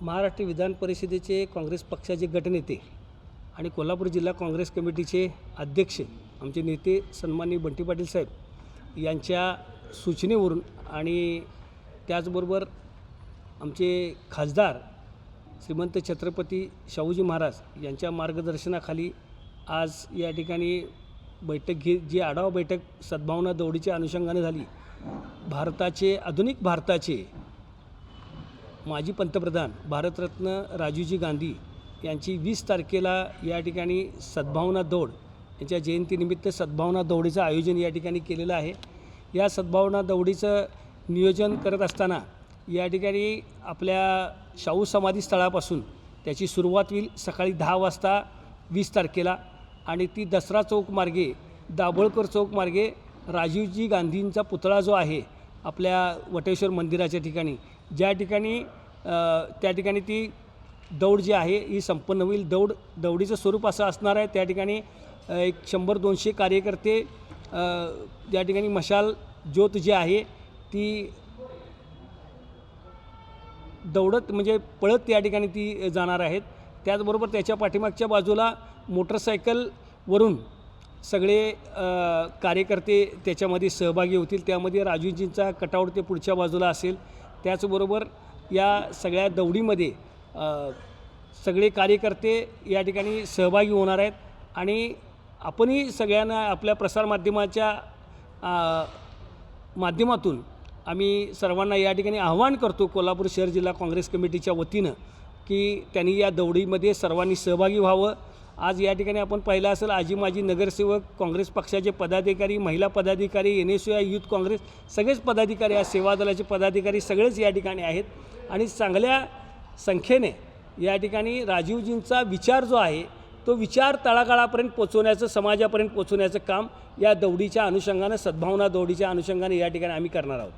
महाराष्ट्र विधान परिषदेचे काँग्रेस पक्षाचे गटनेते आणि कोल्हापूर जिल्हा काँग्रेस कमिटीचे अध्यक्ष आमचे नेते सन्माननीय बंटी पाटील साहेब यांच्या सूचनेवरून आणि त्याचबरोबर आमचे खासदार श्रीमंत छत्रपती शाहूजी महाराज यांच्या मार्गदर्शनाखाली आज या ठिकाणी बैठक घे जी आढावा बैठक सद्भावना दौडीच्या अनुषंगाने झाली भारताचे आधुनिक भारताचे माजी पंतप्रधान भारतरत्न राजीवजी गांधी यांची वीस तारखेला या ठिकाणी सद्भावना दौड यांच्या जयंतीनिमित्त सद्भावना दौडीचं आयोजन या ठिकाणी केलेलं आहे. या सद्भावना दौडीचं नियोजन करत असताना या ठिकाणी आपल्या शाहू समाधी स्थळापासून त्याची सुरुवात होईल सकाळी दहा वाजता वीस तारखेला आणि ती दसरा चौक मार्गे दाभोळकर चौक मार्गे राजीवजी गांधींचा पुतळा जो आहे आपल्या वटेश्वर मंदिराच्या ठिकाणी ज्या ठिकाणी त्या ठिकाणी ती दौड जी आहे ही संपन्न होईल. दौड दौडीचं स्वरूप असं असणार आहे. त्या ठिकाणी एक शंभर दोनशे कार्यकर्ते त्या ठिकाणी मशाल ज्योत जी आहे ती दौडत म्हणजे पळत त्या ठिकाणी ती जाणार आहेत. त्याचबरोबर त्याच्या पाठीमागच्या बाजूला मोटरसायकलवरून सगळे कार्यकर्ते त्याच्यामध्ये सहभागी होतील. त्यामध्ये राजूजींचा कटावट ते पुढच्या बाजूला असेल. त्याचबरोबर या सगळ्या दौडीमध्ये सगळे कार्यकर्ते या ठिकाणी सहभागी होणार आहेत आणि आपणही सगळ्यांना आपल्या प्रसारमाध्यमाच्या माध्यमातून आम्ही सर्वांना या ठिकाणी आव्हान करतो कोल्हापूर शहर जिल्हा काँग्रेस कमिटीच्या वतीनं की त्यांनी या दौडीमध्ये सर्वांनी सहभागी व्हावं. आज या ठिकाणी आपण पाहिलं असेल आजी माजी नगरसेवक काँग्रेस पक्षाचे पदाधिकारी महिला पदाधिकारी N S U I youth Congress सगळेच पदाधिकारी आज सेवा दलाचे पदाधिकारी सगळेच या ठिकाणी आहेत. आणि चांगल्या संख्येने या ठिकाणी राजीवजींचा विचार जो आहे तो विचार तळागाळापर्यंत पोचवण्याचं समाजापर्यंत पोचवण्याचं काम या दौडीच्या अनुषंगानं सद्भावना दौडीच्या अनुषंगाने या ठिकाणी आम्ही करणार आहोत.